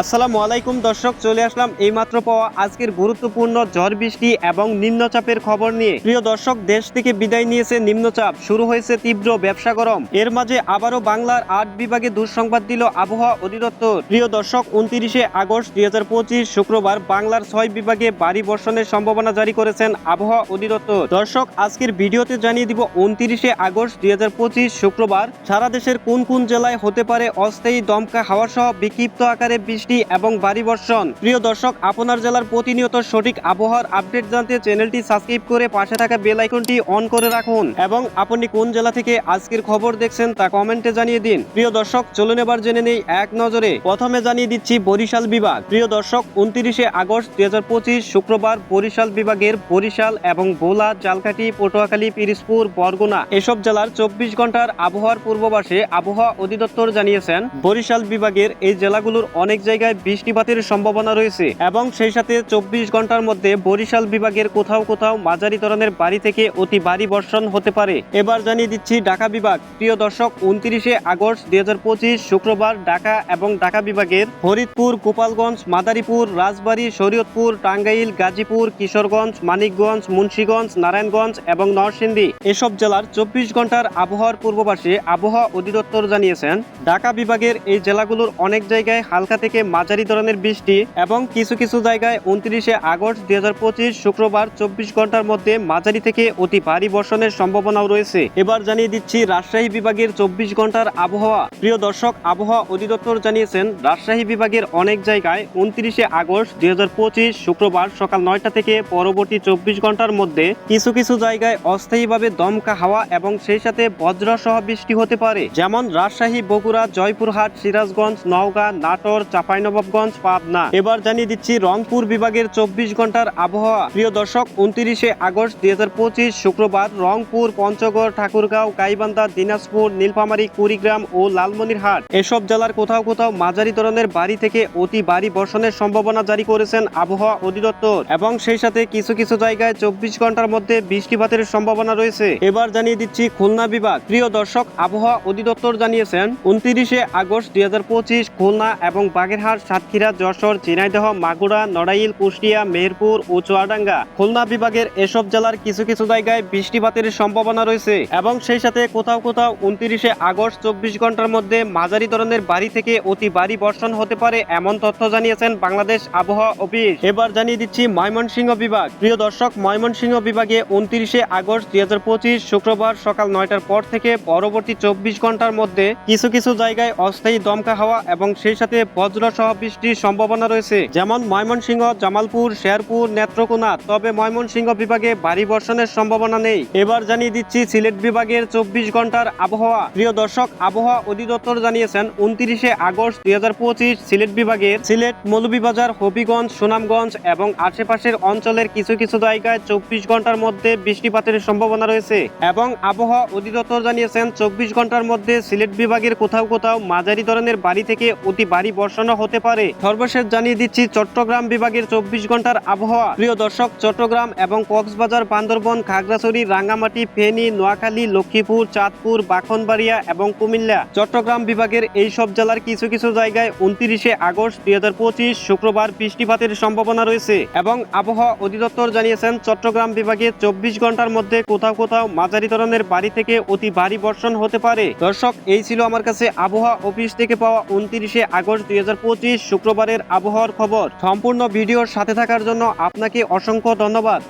আসসালামু আলাইকুম দর্শক, চলে আসলাম এইমাত্র পাওয়া আজকের গুরুত্বপূর্ণ ঝড় বৃষ্টি এবং নিম্নচাপের খবর নিয়ে। প্রিয় দর্শক, দেশ থেকে বিদায় নিয়েছে নিম্নচাপ। শুরু হয়েছে তীব্র ব্যবসা গরম। এর মাঝে আবারও বাংলার আট বিভাগে দুঃসংবাদ দিল আবহাওয়া অধিদপ্তর। প্রিয় দর্শক, উনত্রিশে আগস্ট দুই হাজার পঁচিশ শুক্রবার বাংলার ছয় বিভাগে ভারী বর্ষণের সম্ভাবনা জারি করেছেন আবহাওয়া অধিদপ্তর। দর্শক, আজকের ভিডিওতে জানিয়ে দিব উনত্রিশে আগস্ট দুই হাজার পঁচিশ শুক্রবার সারা দেশের কোন কোন জেলায় হতে পারে অস্থায়ী দমকা হাওয়া সহ বিক্ষিপ্ত আকারে বৃষ্টি এবং ভারী বর্ষণ। প্রিয় দর্শক, আপনার জেলার প্রতিনিয়ত সঠিক আবহাওয়ার আপডেট জানতে চ্যানেলটি সাবস্ক্রাইব করে পাশে থাকা বেল আইকনটি অন করে রাখুন এবং আপনি কোন জেলা থেকে আজকের খবর দেখছেন তা কমেন্টে জানিয়ে দিন। প্রিয় দর্শক, চলুন এবার জেনে নেই এক নজরে। প্রথমে জানিয়ে দিচ্ছি বরিশাল বিভাগ। প্রিয় দর্শক, উনত্রিশে আগস্ট দুই হাজার পঁচিশ শুক্রবার বরিশাল বিভাগের বরিশাল এবং ভোলা, জালকাঠি, পটুয়াখালী পিরিজপুর বরগুনা এসব জেলার চব্বিশ ঘণ্টার আবহাওয়ার পূর্বাভাসে আবহাওয়া অধিদপ্তর জানিয়েছেন, বরিশাল বিভাগের এই জেলাগুলোর অনেক জায়গায় বৃষ্টিপাতের সম্ভাবনা রয়েছে এবং সেই সাথে চব্বিশ ঘণ্টার মধ্যে বরিশাল বিভাগের কোথাও কোথাও মাঝারি ধরনের বাড়ি থেকে অতি ভারী বর্ষণ হতে পারে। এবার জানিয়ে দিচ্ছি ঢাকা বিভাগ। প্রিয় দর্শক, উনত্রিশে আগস্ট দুই শুক্রবার ঢাকা এবং ঢাকা বিভাগের ফরিদপুর, গোপালগঞ্জ, মাদারীপুর, রাজবাড়ী, শরীয়তপুর, টাঙ্গাইল, গাজীপুর, কিশোরগঞ্জ, মানিকগঞ্জ, মুন্সীগঞ্জ, নারায়ণগঞ্জ এবং নরসিংদী। এসব জেলার চব্বিশ ঘণ্টার আবহাওয়ার পূর্বাভাসে আবহাওয়া অধিদপ্তর জানিয়েছেন, ঢাকা বিভাগের এই জেলাগুলোর অনেক জায়গায় হালকা থেকে মাঝারি ধরনের বৃষ্টি এবং কিছু কিছু জায়গায় উনত্রিশে আগস্ট দুই হাজার পঁচিশ শুক্রবার চব্বিশ ঘণ্টার মধ্যে মাঝারি থেকে অতি ভারী বর্ষণের সম্ভাবনাও রয়েছে। এবার জানিয়ে দিচ্ছি, রাজশাহী বিভাগের চব্বিশ ঘণ্টার আবহাওয়া। প্রিয় দর্শক, আবহাওয়া অধিদপ্তর জানিয়েছেন, রাজশাহী বিভাগের অনেক জায়গায় উনত্রিশে আগস্ট দুই শুক্রবার সকাল নয়টা থেকে পরবর্তী চব্বিশ ঘণ্টার মধ্যে কিছু কিছু জায়গায় অস্থায়ীভাবে দমকা হাওয়া এবং সেই সাথে বজ্র সহ বৃষ্টি হতে পারে। যেমন রাজশাহী, বগুড়া, জয়পুরহাট, সিরাজগঞ্জ, নওগাঁ, নাটোর চাঁপাইনবাবগঞ্জ পাবনা। এবার জানিয়ে দিচ্ছি, রংপুর বিভাগের চব্বিশ ঘণ্টার আবহাওয়া। প্রিয় দর্শক, উনত্রিশে আগস্ট দুই শুক্রবার রংপুর, পঞ্চগড়, ঠাকুরগাঁও, গাইবান্ধা, দিনাজপুর, নীলফামারী, কুড়িগ্রাম ও লালমনিরহাট। এসব জেলার কোথাও কোথাও মাঝারি ধরনের বাড়ি থেকে অতি ভারী বর্ষণের সম্ভাবনা জারি করেছেন আবহাওয়া অধিদপ্তর। এবং সেই সাথে কিছু কিছু জায়গায় চব্বিশ ঘণ্টার মধ্যে বৃষ্টিপাতের সম্ভাবনা রয়েছে। এবার জানিয়ে দিচ্ছি, খুলনা বিভাগ। প্রিয় দর্শক, আবহাওয়া অধিদপ্তর জানিয়েছেন, উনত্রিশে আগস্ট দুই হাজার পঁচিশ, খুলনা এবং বাগেরহাট সাতক্ষীরা, যশোর, ঝিনাইদহ, মাগুরা, নড়াইল, কুষ্টিয়া, মেহেরপুর ও চুয়াডাঙ্গা খুলনা বিভাগের এসব জেলার কিছু কিছু জায়গায় বৃষ্টিপাতের সম্ভাবনা রয়েছে এবং সেই সাথে কোথাও কোথাও উনত্রিশে আগস্ট চব্বিশ ঘণ্টার মধ্যে মাঝারি ধরনের বাড়ি থেকে অতি ভারী বর্ষণ হতে পারে এমন তথ্য জানিয়েছেন বাংলাদেশ আবহাওয়া অফিস। এবার জানিয়ে দিচ্ছি ময়মনসিংহ বিভাগ। প্রিয় দর্শক, ময়মনসিংহ বিভাগে উনত্রিশে আগস্ট দুই হাজার পঁচিশ শুক্রবার সকাল নয়টার পর থেকে পরবর্তী চব্বিশ ঘণ্টার মধ্যে কিছু কিছু জায়গায় অস্থায়ী দমকা হাওয়া এবং সেই সাথে বজ্র বৃষ্টির সম্ভাবনা রয়েছে। যেমন ময়মনসিংহ, জামালপুর, শেরপুর, নেত্রকোনা। তবে ময়মনসিংহ বিভাগে ভারী বর্ষণের সম্ভাবনা নেই। এবার জানিয়ে দিচ্ছি সিলেট বিভাগের চব্বিশ ঘণ্টার আবহাওয়া। প্রিয় দর্শক, আবহাওয়া অধিদপ্তর জানিয়েছেন, উনত্রিশে আগস্ট দুই হাজার পঁচিশ সিলেট বিভাগের সিলেট, মৌলভীবাজার, হবিগঞ্জ, সুনামগঞ্জ এবং আশেপাশের অঞ্চলের কিছু কিছু জায়গায় চব্বিশ ঘণ্টার মধ্যে বৃষ্টিপাতের সম্ভাবনা রয়েছে। এবং আবহাওয়া অধিদপ্তর জানিয়েছেন, চব্বিশ ঘণ্টার মধ্যে সিলেট বিভাগের কোথাও কোথাও মাঝারি ধরনের বাড়ি থেকে অতি ভারী বর্ষণও হতে পারে। সর্বশেষ জানিয়ে দিচ্ছি, চট্টগ্রাম বিভাগের চব্বিশ ঘণ্টার আবহাওয়া। প্রিয় দর্শক, চট্টগ্রাম এবং কক্সবাজার, বান্দরবন, খাগড়াছড়ি, রাঙ্গামাটি, ফেনী, নোয়াখালী, লক্ষ্মীপুর, চাঁদপুর, বাখনবাড়িয়া এবং কুমিল্লা। চট্টগ্রাম বিভাগের এই সব জেলার কিছু কিছু জায়গায় উনত্রিশে আগস্ট দুই শুক্রবার বৃষ্টিপাতের সম্ভাবনা রয়েছে এবং আবহাওয়া অধিদপ্তর জানিয়েছেন, চট্টগ্রাম বিভাগে চব্বিশ ঘণ্টার মধ্যে কোথাও কোথাও মাঝারি ধরনের বাড়ি থেকে অতি ভারী বর্ষণ হতে পারে। দর্শক, এই ছিল আমার কাছে আবহাওয়া অফিস থেকে পাওয়া উনত্রিশে আগস্ট দুই শুক্রবারের আবহাওয়ার খবর। সম্পূর্ণ ভিডিওর সাথে থাকার জন্য আপনাকে অসংখ্য ধন্যবাদ।